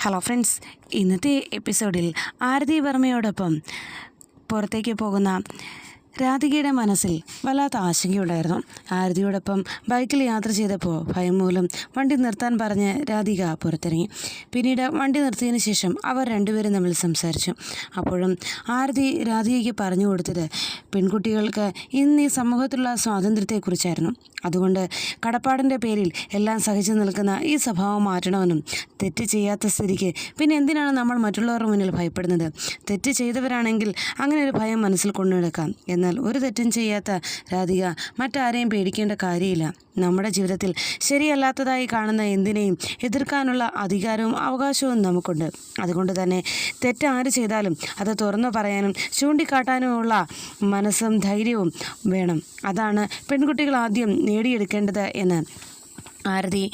Hello friends ഇന്നത്തെ എപ്പിസോഡിൽ ആരതി വർമ്മയോടൊപ്പം പുറത്തേക്ക് പോകുന്ന രാധികയുടെ മനസ്സിൽ വല്ലാത്ത ആശങ്കയുണ്ടായിരുന്നു. ആരതിയോടൊപ്പം ബൈക്കിൽ യാത്ര ചെയ്തപ്പോൾ ഭയം മൂലം വണ്ടി നിർത്താൻ പറഞ്ഞ് രാധിക പുറത്തിറങ്ങി. പിന്നീട് വണ്ടി നിർത്തിയതിന് ശേഷം അവർ രണ്ടുപേരും തമ്മിൽ സംസാരിച്ചു. അപ്പോഴും ആരതി രാധികയ്ക്ക് പറഞ്ഞു കൊടുത്തത് പെൺകുട്ടികൾക്ക് ഇന്ന് ഈ സമൂഹത്തിലുള്ള സ്വാതന്ത്ര്യത്തെക്കുറിച്ചായിരുന്നു. അതുകൊണ്ട് കടപ്പാടിന്റെ പേരിൽ എല്ലാം സഹിച്ചു നിൽക്കുന്ന ഈ സ്വഭാവം മാറ്റണമെന്നും തെറ്റ് ചെയ്യാത്ത സ്ഥിതിക്ക് പിന്നെ എന്തിനാണ് നമ്മൾ മറ്റുള്ളവരുടെ മുന്നിൽ ഭയപ്പെടുന്നത്? തെറ്റ് ചെയ്തവരാണെങ്കിൽ അങ്ങനെ ഒരു ഭയം മനസ്സിൽ കൊണ്ടു നടക്കാം എന്നാൽ ഒരു തെറ്റും ചെയ്യാത്ത രാധിക മറ്റാരെയും പേടിക്കേണ്ട കാര്യമില്ല. നമ്മുടെ ജീവിതത്തിൽ ശരിയല്ലാത്തതായി കാണുന്ന എന്തിനേയും എതിർക്കാനുള്ള അധികാരവും അവകാശവും നമുക്കുണ്ട്. അതുകൊണ്ട് തന്നെ തെറ്റാര് ചെയ്താലും അത് തുറന്നു പറയാനും ചൂണ്ടിക്കാട്ടാനുമുള്ള മനസ്സും ധൈര്യവും വേണം. അതാണ് പെൺകുട്ടികൾ ആദ്യം നേടിയെടുക്കേണ്ടത് എന്ന് ആരതി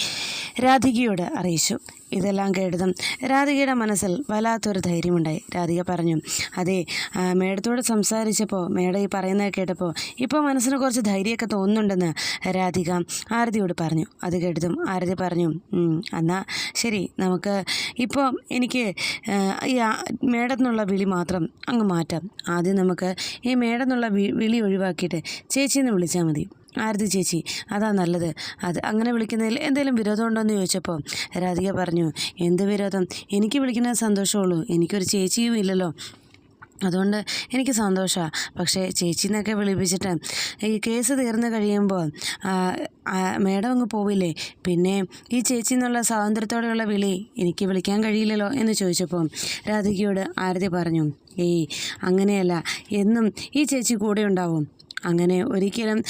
രാധികയോട് അറിയിച്ചു. ഇതെല്ലാം കേട്ടതും രാധികയുടെ മനസ്സിൽ വല്ലാത്തൊരു ധൈര്യമുണ്ടായി. രാധിക പറഞ്ഞു അതെ മേഡത്തോട് സംസാരിച്ചപ്പോൾ മേഡം ഈ പറയുന്നത് കേട്ടപ്പോൾ ഇപ്പോൾ മനസ്സിന് കുറച്ച് ധൈര്യമൊക്കെ തോന്നുന്നുണ്ടെന്ന് രാധിക ആരതിയോട് പറഞ്ഞു. അത് കേട്ടതും ആരതി പറഞ്ഞു എന്നാൽ ശരി നമുക്ക് ഇപ്പോൾ എനിക്ക് ഈ മേഡത്തിനുള്ള വിളി മാത്രം അങ്ങ് മാറ്റാം. ആദ്യം നമുക്ക് ഈ മേഡത്തിനുള്ള വിളി ഒഴിവാക്കിയിട്ട് ചേച്ചിയെന്ന് വിളിച്ചാൽ മതി. ആരതി ചേച്ചി അതാ നല്ലത്. അത് അങ്ങനെ വിളിക്കുന്നതിൽ എന്തെങ്കിലും വിരോധമുണ്ടോ എന്ന് ചോദിച്ചപ്പോൾ രാധിക പറഞ്ഞു എന്ത് വിരോധം? എനിക്ക് വിളിക്കുന്നത് സന്തോഷമുള്ളൂ എനിക്കൊരു ചേച്ചിയും ഇല്ലല്ലോ. അതുകൊണ്ട് എനിക്ക് സന്തോഷമാണ് പക്ഷേ ചേച്ചിന്നൊക്കെ വിളിപ്പിച്ചിട്ട് ഈ കേസ് തീർന്നു കഴിയുമ്പോൾ മേഡം അങ്ങ് പോവില്ലേ? പിന്നെ ഈ ചേച്ചി എന്നുള്ള സ്വാതന്ത്ര്യത്തോടെയുള്ള വിളി എനിക്ക് വിളിക്കാൻ കഴിയില്ലല്ലോ എന്ന് ചോദിച്ചപ്പോൾ രാധികയോട് ആരതി പറഞ്ഞു ഏയ് അങ്ങനെയല്ല. എന്നും ഈ ചേച്ചി കൂടെ ഉണ്ടാവും. അങ്ങനെ ഒരിക്കലും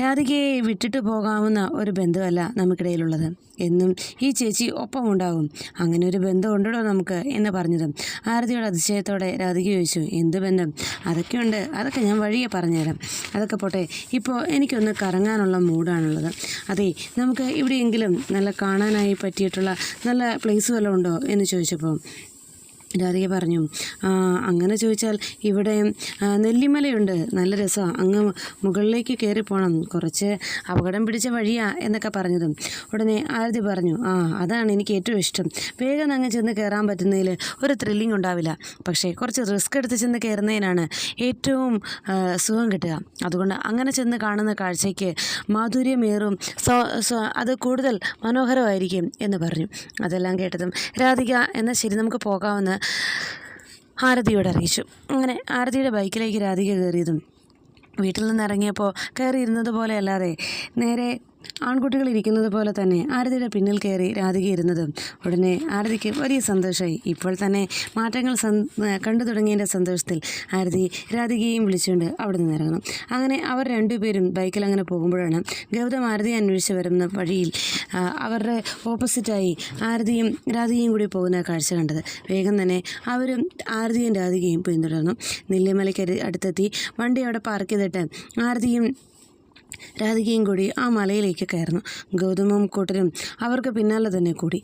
രാധികയെ വിട്ടിട്ട് പോകാവുന്ന ഒരു ബന്ധമല്ല നമുക്കിടയിലുള്ളത്. എന്നും ഈ ചേച്ചി ഒപ്പമുണ്ടാകും. അങ്ങനെ ഒരു ബന്ധം ഉണ്ടോ നമുക്ക് എന്ന് പറഞ്ഞതും. ആരതിയുടെ അതിശയത്തോടെ രാധിക ചോദിച്ചു എന്ത് ബന്ധം? അതൊക്കെയുണ്ട്. അതൊക്കെ ഞാൻ വഴിയെ പറഞ്ഞുതരാം. അതൊക്കെ പോട്ടെ. ഇപ്പോൾ എനിക്കൊന്ന് കറങ്ങാനുള്ള മൂഡാണുള്ളത്. അതെ നമുക്ക് ഇവിടെയെങ്കിലും നല്ല കാണാനായി പറ്റിയിട്ടുള്ള നല്ല പ്ലേസ് വല്ലതും ഉണ്ടോ? എന്ന് ചോദിച്ചപ്പോൾ രാധിക പറഞ്ഞു അങ്ങനെ ചോദിച്ചാൽ ഇവിടെ നെല്ലിമലയുണ്ട്. നല്ല രസമാണ് അങ്ങ് മുകളിലേക്ക് കയറി പോകണം കുറച്ച് അപകടം പിടിച്ച വഴിയാ എന്നൊക്കെ പറഞ്ഞതും. ഉടനെ ആരതി പറഞ്ഞു ആ അതാണ് എനിക്ക് ഏറ്റവും ഇഷ്ടം. വേഗം അങ്ങ് ചെന്ന് കയറാൻ പറ്റുന്നതിൽ ഒരു ത്രില്ലിംഗ് ഉണ്ടാവില്ല. പക്ഷേ കുറച്ച് റിസ്ക് എടുത്ത് ചെന്ന് കയറുന്നതിനാണ് ഏറ്റവും സുഖം കിട്ടുക. അതുകൊണ്ട് അങ്ങനെ ചെന്ന് കാണുന്ന കാഴ്ചയ്ക്ക് മാധുര്യമേറും അത് കൂടുതൽ മനോഹരമായിരിക്കും എന്ന് പറഞ്ഞു. അതെല്ലാം കേട്ടതും രാധിക എന്നാൽ ശരി നമുക്ക് പോകാമെന്ന് ആരതിയോട് അറിയിച്ചു. അങ്ങനെ ആരതിയുടെ ബൈക്കിലേക്ക് രാധിക കയറിയതും വീട്ടിൽ നിന്ന് ഇറങ്ങിയപ്പോൾ കയറിയിരുന്നത് പോലെ അല്ലാതെ നേരെ ആൺകുട്ടികൾ ഇരിക്കുന്നത് പോലെ തന്നെ ആരതിയുടെ പിന്നിൽ കയറി രാധിക ഇരുന്നതും ഉടനെ ആരതിക്ക് വലിയ സന്തോഷമായി. ഇപ്പോൾ തന്നെ മാറ്റങ്ങൾ കണ്ടു തുടങ്ങിയതിന്റെ സന്തോഷത്തിൽ ആരതി രാധികയെയും വിളിച്ചുകൊണ്ട് അവിടെ നിന്ന് ഇറങ്ങണം അങ്ങനെ അവർ രണ്ടുപേരും ബൈക്കിൽ അങ്ങനെ പോകുമ്പോഴാണ് ഗൗതം ആരതി അന്വേഷിച്ച് വരുന്ന വഴിയിൽ അവരുടെ ഓപ്പോസിറ്റായി ആരതിയും രാധികയും കൂടി പോകുന്ന കാഴ്ച കണ്ടത്. വേഗം തന്നെ അവരും ആരതിയും രാധികയും പിന്തുടർന്നു. നെല്ലിമലയ്ക്ക് അടുത്തെത്തി. വണ്ടി അവിടെ പാർക്ക് ചെയ്തിട്ട് ആരതിയും രാധികയും കൂടി ആ മലയിലേക്ക് കയറുന്നു. ഗൗതമും കൂട്ടരും അവർക്ക് പിന്നാലെ തന്നെ കൂടി.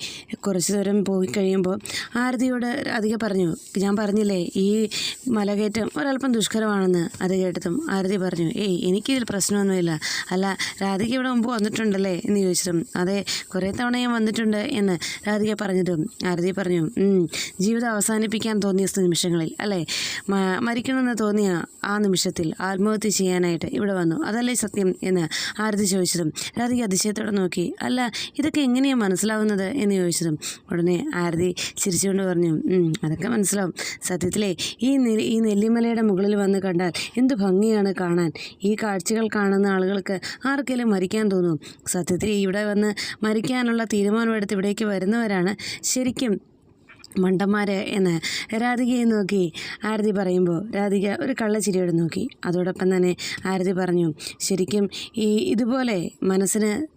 കുറച്ച് ദൂരം പോയി കഴിയുമ്പോൾ ആരതിയോട് രാധിക പറഞ്ഞു ഞാൻ പറഞ്ഞില്ലേ ഈ മലകയറ്റം ഒരല്പം ദുഷ്കരമാണെന്ന്? അത് കേട്ടതും ആരതി പറഞ്ഞു ഏയ് എനിക്കിതിൽ പ്രശ്നമൊന്നുമില്ല. അല്ല രാധിക ഇവിടെ മുമ്പ് വന്നിട്ടുണ്ടല്ലേ? എന്ന് ചോദിച്ചതും അതെ കുറേ തവണ ഞാൻ വന്നിട്ടുണ്ട് എന്ന് രാധിക പറഞ്ഞതും ആരതി പറഞ്ഞു ജീവിതം അവസാനിപ്പിക്കാൻ തോന്നിയ നിമിഷങ്ങളിൽ അല്ലേ? മരിക്കണമെന്ന് തോന്നിയ ആ നിമിഷത്തിൽ ആത്മഹത്യ ചെയ്യാനായിട്ട് ഇവിടെ വന്നു. അതല്ലേ സത്യം? എന്ന് ആരതി ചോദിച്ചതും രാധിക അതിശയത്തോടെ നോക്കി അല്ല ഇതൊക്കെ എങ്ങനെയാണ് മനസ്സിലാവുന്നത്? എന്ന് ചോദിച്ചതും ഉടനെ ആരതി ചിരിച്ചുകൊണ്ട് പറഞ്ഞു "ഉം, അതൊക്കെ മനസ്സിലാവും. സത്യത്തിലെ ഈ ഈ നെല്ലിമലയുടെ മുകളിൽ വന്ന് കണ്ടാൽ എന്ത് ഭംഗിയാണ് കാണാൻ? ഈ കാഴ്ചകൾ കാണുന്ന ആളുകൾക്ക് ആർക്കെങ്കിലും മരിക്കാൻ തോന്നും? സത്യത്തിൽ ഇവിടെ വന്ന് മരിക്കാനുള്ള തീരുമാനമെടുത്ത് ഇവിടേക്ക് വരുന്നവരാണ് ശരിക്കും മണ്ടന്മാര് എന്ന് രാധികയെ നോക്കി ആരതി പറയുമ്പോൾ രാധിക ഒരു കള്ളച്ചിരിയോട് നോക്കി. അതോടൊപ്പം തന്നെ ആരതി പറഞ്ഞു ശരിക്കും ഈ ഇതുപോലെ മനസ്സിന്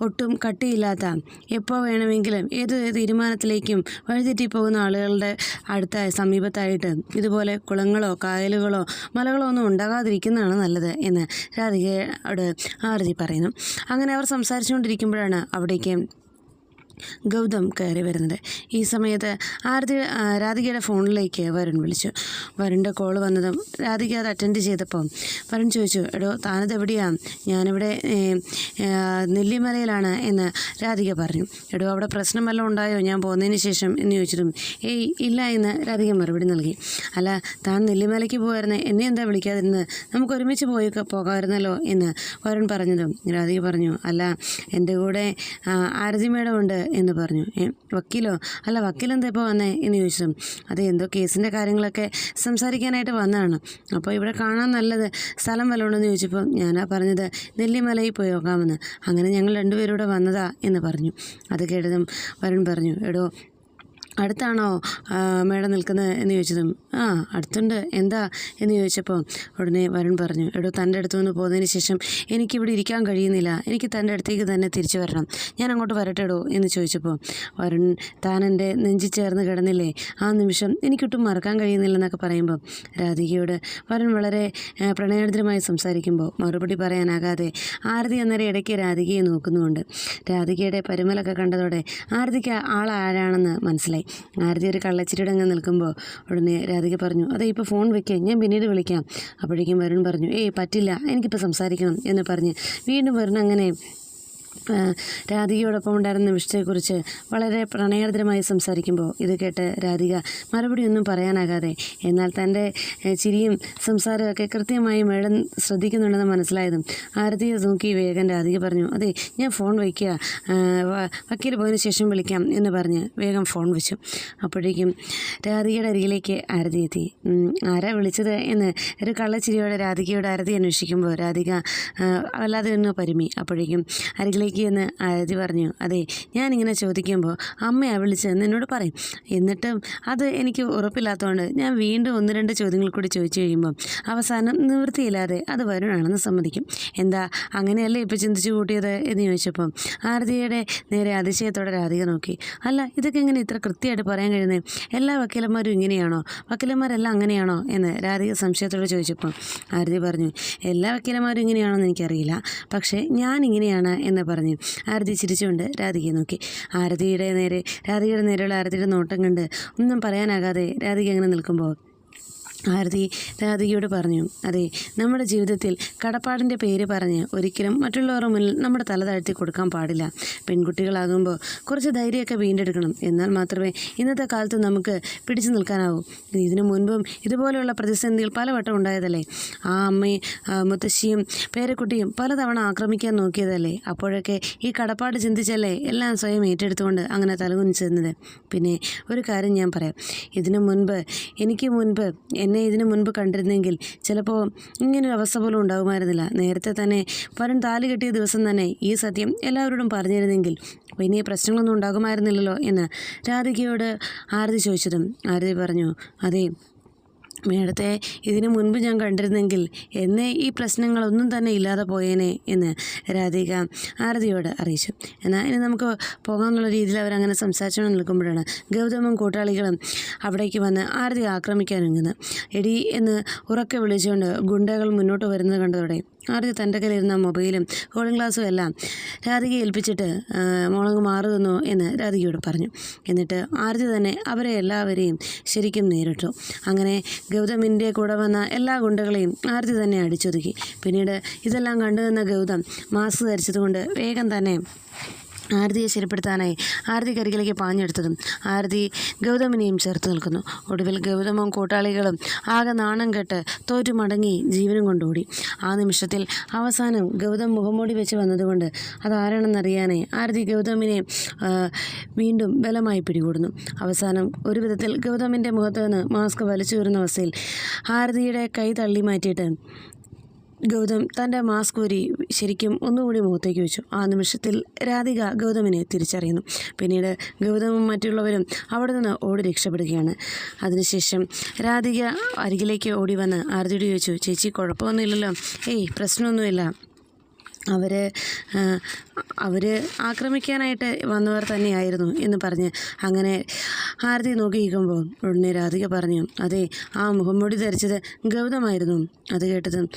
ഒട്ടും കട്ടിയില്ലാത്ത എപ്പോൾ വേണമെങ്കിലും ഏത് തീരുമാനത്തിലേക്കും വഴിതെറ്റി പോകുന്ന ആളുകളുടെ അടുത്ത സമീപത്തായിട്ട് ഇതുപോലെ കുളങ്ങളോ കായലുകളോ മലകളോ ഒന്നും ഉണ്ടാകാതിരിക്കുന്നതാണ് നല്ലത് എന്ന് രാധികയോട് ആരതി പറയുന്നു. അങ്ങനെ അവർ സംസാരിച്ചുകൊണ്ടിരിക്കുമ്പോഴാണ് അവിടേക്ക് ഗൗതം കയറി വരുന്നത്. ഈ സമയത്ത് ആരതി രാധികയുടെ ഫോണിലേക്ക് വരുൺ വിളിച്ചു. വരുണിന്റെ കോൾ വന്നതും രാധിക അത് അറ്റൻഡ് ചെയ്തപ്പോൾ വരുൺ ചോദിച്ചു എടോ താനത് എവിടെയാണ് ഞാനിവിടെ നെല്ലിമലയിലാണ് എന്ന് രാധിക പറഞ്ഞു. എടോ അവിടെ പ്രശ്നം വല്ലതും ഉണ്ടായോ? ഞാൻ പോകുന്നതിന് ശേഷം എന്ന് ചോദിച്ചതും ഏയ് ഇല്ല എന്ന് രാധിക മറുപടി നൽകി. അല്ല താൻ നെല്ലിമലയ്ക്ക് പോകുമായിരുന്നേ എന്നെ എന്താ വിളിക്കാതിരുന്നത്? നമുക്ക് ഒരുമിച്ച് പോയി പോകാമായിരുന്നല്ലോ എന്ന് വരുൺ പറഞ്ഞതും രാധിക പറഞ്ഞു. അല്ല എന്റെ കൂടെ ആരതി മേഡം ഉണ്ട്. എന്ന് പറഞ്ഞു. വക്കീലോ? അല്ല വക്കീലെന്താ ഇപ്പോൾ വന്നേ എന്ന് ചോദിച്ചു. അത് എന്തോ കേസിന്റെ കാര്യങ്ങളൊക്കെ സംസാരിക്കാനായിട്ട് വന്നതാണ്. അപ്പോൾ ഇവിടെ കാണാൻ നല്ലത് സ്ഥലം വല്ലതുണ്ടെന്ന് ചോദിച്ചപ്പോൾ ഞാനാ പറഞ്ഞത് നെല്ലിമലയിൽ പോയി നോക്കാമെന്ന്. അങ്ങനെ ഞങ്ങൾ രണ്ടുപേരും ഇവിടെ വന്നതാ എന്ന് പറഞ്ഞു. അത് കേട്ടതും വരുൺ പറഞ്ഞു എടോ അടുത്താണോ മേഡം നിൽക്കുന്നത് എന്ന് ചോദിച്ചതും ആ അടുത്തുണ്ട് എന്താ എന്ന് ചോദിച്ചപ്പോൾ ഉടനെ വരുൺ പറഞ്ഞു എടോ തന്റെ അടുത്തു നിന്ന് പോയതിന് ശേഷം എനിക്കിവിടെ ഇരിക്കാൻ കഴിയുന്നില്ല എനിക്ക് തന്റെ അടുത്തേക്ക് തന്നെ തിരിച്ചു വരണം ഞാൻ അങ്ങോട്ട് വരട്ടെടോ എന്ന് ചോദിച്ചപ്പോൾ വരുൺ താൻ എന്റെ നെഞ്ചി ചേർന്ന് കിടന്നില്ലേ ആ നിമിഷം എനിക്കൊട്ടും മറക്കാൻ കഴിയുന്നില്ലെന്നൊക്കെ പറയുമ്പോൾ രാധികയോട് വരുൺ വളരെ പ്രണയാർദ്രമായി സംസാരിക്കുമ്പോൾ മറുപടി പറയാനാകാതെ ആരതി അന്നേരം ഇടയ്ക്ക് രാധികയെ നോക്കുന്നുമുണ്ട്. രാധികയുടെ പരിമലൊക്കെ കണ്ടതോടെ ആരതിക്ക് ആൾ ആരാണെന്ന് മനസ്സിലായി. ആരതി ഒരു കള്ളച്ചിരിയുടെ അങ്ങ് നിൽക്കുമ്പോൾ ഉടനെ രാധിക പറഞ്ഞു അതെ ഇപ്പോൾ ഫോൺ വെക്കാം ഞാൻ പിന്നീട് വിളിക്കാം. അപ്പോഴേക്കും വരുൺ പറഞ്ഞു ഏയ് പറ്റില്ല എനിക്കിപ്പോൾ സംസാരിക്കണം എന്ന് പറഞ്ഞ് വീണ്ടും വരുൺ അങ്ങനെ രാധികയോടൊപ്പം ഉണ്ടായിരുന്ന വിഷയത്തെക്കുറിച്ച് വളരെ പ്രണയാർദ്രമായി സംസാരിക്കുമ്പോൾ ഇത് കേട്ട് രാധിക മറുപടിയൊന്നും പറയാനാകാതെ എന്നാൽ തന്റെ ചിരിയും സംസാരമൊക്കെ കൃത്യമായി മേഡം ശ്രദ്ധിക്കുന്നുണ്ടെന്ന് മനസ്സിലായതും ആരതിയെ നോക്കി വേഗം രാധിക പറഞ്ഞു അതെ ഞാൻ ഫോൺ വയ്ക്കുക വക്കീൽ പോയതിന് ശേഷം വിളിക്കാം എന്ന് പറഞ്ഞ് വേഗം ഫോൺ വെച്ചു. അപ്പോഴേക്കും രാധികയുടെ അരികിലേക്ക് ആരതി എത്തി. ആരാ വിളിച്ചത്? എന്ന് ഒരു കള്ളച്ചിരിയോടെ രാധികയോട് ആരതി അന്വേഷിക്കുമ്പോൾ രാധിക വല്ലാതെ ഒന്ന് പരിമി. അപ്പോഴേക്കും അരികിലേക്ക് എന്ന് ആരതി പറഞ്ഞു. അതെ ഞാനിങ്ങനെ ചോദിക്കുമ്പോൾ അമ്മയാ വിളിച്ചതെന്ന് എന്നോട് പറയും. എന്നിട്ടും അത് എനിക്ക് ഉറപ്പില്ലാത്തതുകൊണ്ട് ഞാൻ വീണ്ടും ഒന്ന് രണ്ട് ചോദ്യങ്ങൾ കൂടി ചോദിച്ചു കഴിയുമ്പോൾ അവസാനം നിവൃത്തിയില്ലാതെ അത് വരുണാണെന്ന് സമ്മതിക്കും. എന്താ അങ്ങനെയല്ലേ ഇപ്പോൾ ചിന്തിച്ചു കൂട്ടിയത് എന്ന് ചോദിച്ചപ്പം ആരതിയുടെ നേരെ അതിശയത്തോടെ രാധിക നോക്കി. അല്ല ഇതൊക്കെ എങ്ങനെ ഇത്ര കൃത്യമായിട്ട് പറയാൻ കഴിയുന്നത്? എല്ലാ വക്കീലന്മാരും ഇങ്ങനെയാണോ? വക്കീലന്മാരെല്ലാം അങ്ങനെയാണോ? എന്ന് രാധിക സംശയത്തോടെ ചോദിച്ചപ്പോൾ ആരതി പറഞ്ഞു എല്ലാ വക്കീലന്മാരും ഇങ്ങനെയാണോ എന്ന് എനിക്കറിയില്ല. പക്ഷേ ഞാൻ ഇങ്ങനെയാണ് എന്ന് പറഞ്ഞു ആരതി ചിരിച്ചുകൊണ്ട് രാധികയെ നോക്കി. ആരതിയുടെ നേരെ രാധികയുടെ നേരെയുള്ള ആരതിയുടെ നോട്ടം കണ്ട് ഒന്നും പറയാനാകാതെ രാധിക അങ്ങനെ നിൽക്കുമ്പോൾ ആരതി രാധികയോട് പറഞ്ഞു അതെ നമ്മുടെ ജീവിതത്തിൽ കടപ്പാടിന്റെ പേര് പറഞ്ഞ് ഒരിക്കലും മറ്റുള്ളവരുടെ മുന്നിൽ നമ്മുടെ തല താഴ്ത്തി കൊടുക്കാൻ പാടില്ല. പെൺകുട്ടികളാകുമ്പോൾ കുറച്ച് ധൈര്യമൊക്കെ വീണ്ടെടുക്കണം. എന്നാൽ മാത്രമേ ഇന്നത്തെ കാലത്ത് നമുക്ക് പിടിച്ചു നിൽക്കാനാവൂ. ഇതിനു മുൻപും ഇതുപോലെയുള്ള പ്രതിസന്ധികൾ പലവട്ടം ഉണ്ടായതല്ലേ? ആ അമ്മയും മുത്തശ്ശിയും പേരക്കുട്ടിയും പലതവണ ആക്രമിക്കാൻ നോക്കിയതല്ലേ? അപ്പോഴൊക്കെ ഈ കടപ്പാട് ചിന്തിച്ചല്ലേ എല്ലാം സ്വയം ഏറ്റെടുത്തുകൊണ്ട് അങ്ങനെ തലകുനിച്ചിരുന്നത്? പിന്നെ ഒരു കാര്യം ഞാൻ പറയാം. ഇതിനു മുൻപ് എനിക്ക് മുൻപ് ഇതിനു മുൻപ് കണ്ടിരുന്നെങ്കിൽ ചിലപ്പോൾ ഇങ്ങനൊരു അവസ്ഥ പോലും ഉണ്ടാകുമായിരുന്നില്ല നേരത്തെ തന്നെ വരൻ താലി കെട്ടിയ ദിവസം തന്നെ ഈ സത്യം എല്ലാവരോടും പറഞ്ഞിരുന്നെങ്കിൽ വലിയ പ്രശ്നങ്ങളൊന്നും ഉണ്ടാകുമായിരുന്നില്ലല്ലോ എന്ന് രാധികയോട് ആരതി ചോദിച്ചതും ആരതി പറഞ്ഞു അതെ മേഡത്തെ ഇതിനു മുൻപ് ഞാൻ കണ്ടിരുന്നെങ്കിൽ എന്നെ ഈ പ്രശ്നങ്ങളൊന്നും തന്നെ ഇല്ലാതെ പോയേനെ എന്ന് രാധിക ആരതിയോട് അറിയിച്ചു. എന്നാൽ ഇനി നമുക്ക് പോകാമെന്നുള്ള രീതിയിൽ അവരങ്ങനെ സംസാരിച്ചുകൊണ്ട് നിൽക്കുമ്പോഴാണ് ഗൗതമും കൂട്ടാളികളും അവിടേക്ക് വന്ന് ആരതി ആക്രമിക്കാൻ ഒരുങ്ങുന്നത്. എടി എന്ന് ഉറക്കെ വിളിച്ചുകൊണ്ട് ഗുണ്ടകൾ മുന്നോട്ട് വരുന്നത് കണ്ടതോടെ ആരതി തന്റെ കയ്യിലിരുന്ന മൊബൈലും കോളിംഗ് ഗ്ലാസ്സും എല്ലാം രാധികയെ ഏൽപ്പിച്ചിട്ട് മോളങ്ങ് മാറുന്നു എന്ന് രാധികയോട് പറഞ്ഞു. എന്നിട്ട് ആരതി തന്നെ അവരെ എല്ലാവരെയും ശരിക്കും നേരിട്ടു. അങ്ങനെ ഗൗതമിന്റെ കൂടെ വന്ന എല്ലാ ഗുണ്ടകളെയും ആരതി തന്നെ അടിച്ചൊതുക്കി. പിന്നീട് ഇതെല്ലാം കണ്ടു നിന്ന ഗൗതം മാസ്ക് ധരിച്ചതുകൊണ്ട് വേഗം തന്നെ ആരതിയെ ശരിപ്പെടുത്താനായി ആരതി കരികിലേക്ക് പാഞ്ഞെടുത്തതും ആരതി ഗൗതമിനെയും ചേർത്ത് നിൽക്കുന്നു. ഒടുവിൽ ഗൗതമും കൂട്ടാളികളും ആകെ നാണം കെട്ട് തോറ്റു മടങ്ങി ജീവനും കൊണ്ടോടി ആ നിമിഷത്തിൽ അവസാനം ഗൗതം മുഖംമൂടി വെച്ച് വന്നതുകൊണ്ട് അതാരാണെന്നറിയാനേ ആരതി ഗൗതമിനെ വീണ്ടും ബലമായി പിടികൂടുന്നു. അവസാനം ഒരു വിധത്തിൽ ഗൗതമിന്റെ മുഖത്ത് നിന്ന് മാസ്ക് വലിച്ചു വരുന്ന അവസ്ഥയിൽ ആരതിയുടെ കൈ തള്ളി മാറ്റിയിട്ട് ഗൗതം തന്റെ മാസ്ക് ഊരി ശരിക്കും ഒന്നുകൂടി മുഖത്തേക്ക് വെച്ചു. ആ നിമിഷത്തിൽ രാധിക ഗൗതമിനെ തിരിച്ചറിയുന്നു. പിന്നീട് ഗൗതമും മറ്റുള്ളവരും അവിടെ നിന്ന് ഓടി രക്ഷപ്പെടുകയാണ്. അതിനുശേഷം രാധിക അരികിലേക്ക് ഓടി വന്ന് ആരതിയോട് ചോദിച്ചു ചേച്ചി കുഴപ്പമൊന്നുമില്ലല്ലോ. ഏയ് പ്രശ്നമൊന്നുമില്ല. അവർ അവർ ആക്രമിക്കാനായിട്ട് വന്നവർ തന്നെയായിരുന്നു എന്ന് പറഞ്ഞ് അങ്ങനെ ആരതി നോക്കി നിൽക്കുമ്പോൾ ഉടനെ രാധിക പറഞ്ഞു അതെ ആ മുഖംമൂടി ധരിച്ചത് ഗൗതമായിരുന്നു. അത് കേട്ടതും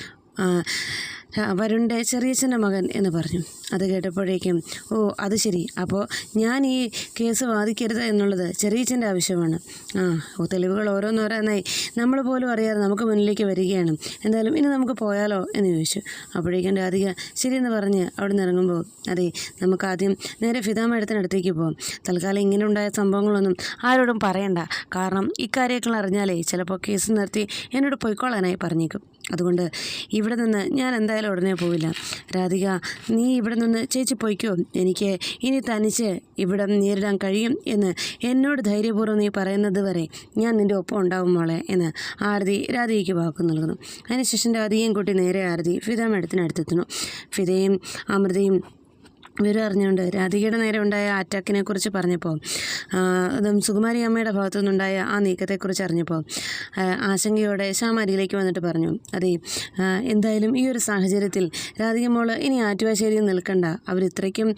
വരുണിന്റെ ചെറിയച്ഛന്റെ മകൻ എന്ന് പറഞ്ഞു. അത് കേട്ടപ്പോഴേക്കും ഓ അത് ശരി. അപ്പോൾ ഞാൻ ഈ കേസ് വാദിക്കരുത് എന്നുള്ളത് ചെറിയച്ഛന്റെ ആവശ്യമാണ്. ആ തെളിവുകൾ ഓരോന്നോരോന്നായി. നമ്മൾ പോലും അറിയാതെ നമുക്ക് മുന്നിലേക്ക് വരികയാണ്. എന്തായാലും ഇനി നമുക്ക് പോയാലോ എന്ന് ചോദിച്ചു. അപ്പോഴേക്കും രാധിക ശരിയെന്ന് പറഞ്ഞ് അവിടെ നിന്ന് ഇറങ്ങുമ്പോൾ അതെ നമുക്ക് ആദ്യം നേരെ ഫിദാമേടത്തിനടുത്തേക്ക് പോകാം തൽക്കാലം ഇങ്ങനെ ഉണ്ടായ സംഭവങ്ങളൊന്നും ആരോടും പറയണ്ട. കാരണം ഇക്കാര്യങ്ങൾ അറിഞ്ഞാലേ ചിലപ്പോൾ കേസ് നിർത്തി എന്നോട് പൊയ്ക്കോളാനായി പറഞ്ഞേക്കും. അതുകൊണ്ട് ഇവിടെ നിന്ന് ഞാൻ എന്തായാലും ഉടനെ പോവില്ല. രാധിക നീ ഇവിടെ നിന്ന് ചേച്ചി പോയിക്കോ. എനിക്ക് ഇനി തനിച്ച് ഇവിടെ നേരിടാൻ കഴിയും എന്ന് എന്നോട് ധൈര്യപൂർവം നീ പറയുന്നത് വരെ ഞാൻ നിന്റെ ഒപ്പം ഉണ്ടാവും മോളെ എന്ന് ആരതി രാധികയ്ക്ക് വാക്ക് നൽകുന്നു. അതിനുശേഷം രാധികയും കൂട്ടി നേരെ ആരതി ഫിത മേഡത്തിനടുത്തെത്തുന്നു. ഫിതയും അമൃതയും വിവരം അറിഞ്ഞുകൊണ്ട് രാധികയുടെ നേരെ ഉണ്ടായ അറ്റാക്കിനെ കുറിച്ച് പറഞ്ഞപ്പോൾ അതും സുകുമാരി അമ്മയുടെ ഭാഗത്തു നിന്നുണ്ടായ ആ നീക്കത്തെക്കുറിച്ച് അറിഞ്ഞപ്പോൾ ആശങ്കയോടെ ശാമാരിയിലേക്ക് വന്നിട്ട് പറഞ്ഞു അതെ എന്തായാലും ഈ ഒരു സാഹചര്യത്തിൽ രാധിക മോൾ ഇനി ആറ്റുവാശ്ശേരിയിൽ നിൽക്കണ്ട. അവരിത്രയ്ക്കും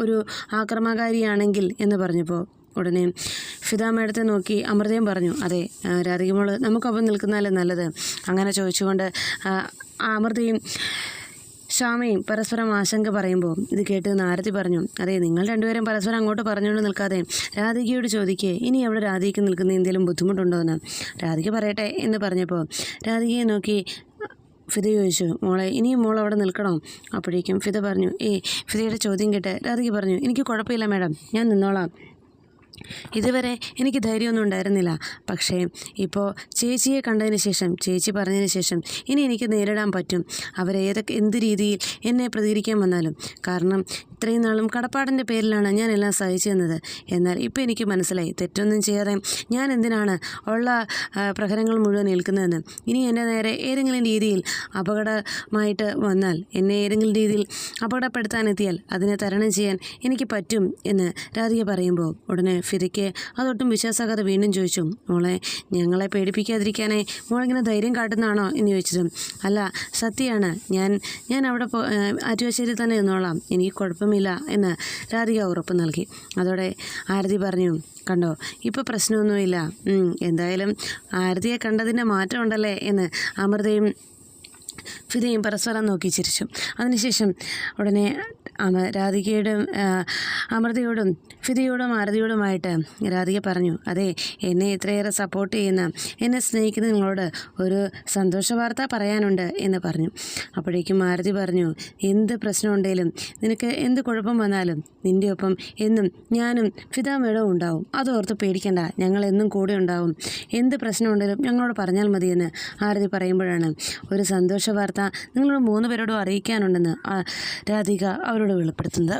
ഒരു ആക്രമകാരിയാണെങ്കിൽ എന്ന് പറഞ്ഞപ്പോൾ ഉടനെ ഫിദ മേഡത്തെ നോക്കി അമൃതയും പറഞ്ഞു അതെ ആ, രാധിക മോൾ നമുക്കൊപ്പം നിൽക്കുന്നതല്ലേ നല്ലത്? അങ്ങനെ ചോദിച്ചുകൊണ്ട് അമൃതയും ശ്യാമയും പരസ്പരം ആശങ്ക പറയുമ്പോൾ ഇത് കേട്ട് നാരതി പറഞ്ഞു അതെ നിങ്ങൾ രണ്ടുപേരും പരസ്പരം അങ്ങോട്ട് പറഞ്ഞുകൊണ്ട് നിൽക്കാതെ രാധികയോട് ചോദിക്കേ ഇനി അവിടെ രാധികയ്ക്ക് നിൽക്കുന്ന എന്തെങ്കിലും ബുദ്ധിമുട്ടുണ്ടോ എന്ന്? രാധിക പറയട്ടെ എന്ന് പറഞ്ഞപ്പോൾ രാധികയെ നോക്കി ഫിത ചോദിച്ചു മോളെ ഇനിയും മോൾ അവിടെ നിൽക്കണോ? അപ്പോഴേക്കും ഫിത പറഞ്ഞു ഏ ഫിതയുടെ ചോദ്യം കേട്ട് രാധിക പറഞ്ഞു എനിക്ക് കുഴപ്പമില്ല മാഡം ഞാൻ നിന്നോളാം. ഇതുവരെ എനിക്ക് ധൈര്യമൊന്നും ഉണ്ടായിരുന്നില്ല. പക്ഷേ ഇപ്പോൾ ചേച്ചിയെ കണ്ടതിന് ശേഷം ചേച്ചി പറഞ്ഞതിന് ശേഷം ഇനി എനിക്ക് നേരിടാൻ പറ്റും. അവരേതൊക്കെ എന്ത് രീതിയിൽ എന്നെ പ്രതികരിക്കാൻ വന്നാലും. കാരണം ഇത്രയും നാളും കടപ്പാടിന്റെ പേരിലാണ് ഞാൻ എല്ലാം സഹിച്ചു തന്നത്. എന്നാൽ ഇപ്പോൾ എനിക്ക് മനസ്സിലായി തെറ്റൊന്നും ചെയ്യാതെ ഞാൻ എന്തിനാണ് ഉള്ള പ്രഹരങ്ങൾ മുഴുവൻ ഏൽക്കുന്നതെന്ന്. ഇനി എന്റെ നേരെ ഏതെങ്കിലും രീതിയിൽ അപകടമായിട്ട് വന്നാൽ എന്നെ ഏതെങ്കിലും രീതിയിൽ അപകടപ്പെടുത്താൻ എത്തിയാൽ അതിനെ തരണം ചെയ്യാൻ എനിക്ക് പറ്റും എന്ന് രാധിക പറയുമ്പോൾ ഉടനെ ഫിരയ്ക്ക് അതൊട്ടും വിശ്വാസാകാതെ വീണ്ടും ചോദിച്ചു. മോളെ ഞങ്ങളെ പേടിപ്പിക്കാതിരിക്കാനേ മോളിങ്ങനെ ധൈര്യം കാട്ടുന്നതാണോ എന്ന് ചോദിച്ചതും. അല്ല സത്യമാണ് ഞാൻ ഞാൻ അവിടെ ആറ്റുവാശ്ശേരി തന്നെ നിന്നോളാം. എനിക്ക് കുഴപ്പമില്ല എന്ന് രാധിക ഉറപ്പ് നൽകി. അതോടെ ആരതി പറഞ്ഞു കണ്ടോ ഇപ്പോൾ പ്രശ്നമൊന്നുമില്ല. എന്തായാലും ആരതിയെ കണ്ടതിന്റെ മാറ്റമുണ്ടല്ലേ? എന്ന് അമൃതയും ഫിദയും പരസ്പരം നോക്കി ചിരിച്ചു. അതിനുശേഷം ഉടനെ അമ രാധികയുടെ അമൃതയോടും ഫിതയോടും ആരതിയോടുമായിട്ട് രാധിക പറഞ്ഞു അതെ എന്നെ ഇത്രയേറെ സപ്പോർട്ട് ചെയ്യുന്ന എന്നെ സ്നേഹിക്കുന്ന നിങ്ങളോട് ഒരു സന്തോഷ വാർത്ത പറയാനുണ്ട് എന്ന് പറഞ്ഞു. അപ്പോഴേക്കും ആരതി പറഞ്ഞു എന്ത് പ്രശ്നമുണ്ടെങ്കിലും നിനക്ക് എന്ത് കുഴപ്പം വന്നാലും നിന്റെ ഒപ്പം എന്നും ഞാനും ഫിതാ മേഡവും ഉണ്ടാവും അതോർത്ത് പേടിക്കണ്ട. ഞങ്ങൾ എന്നും കൂടെ ഉണ്ടാവും. എന്ത് പ്രശ്നമുണ്ടെങ്കിലും ഞങ്ങളോട് പറഞ്ഞാൽ മതിയെന്ന് ആരതി പറയുമ്പോഴാണ് ഒരു സന്തോഷ വാർത്ത നിങ്ങളോട് മൂന്ന് പേരോടും അറിയിക്കാനുണ്ടെന്ന് രാധിക അവരോട് உணர்வுகளை வெளிப்படுத்துங்க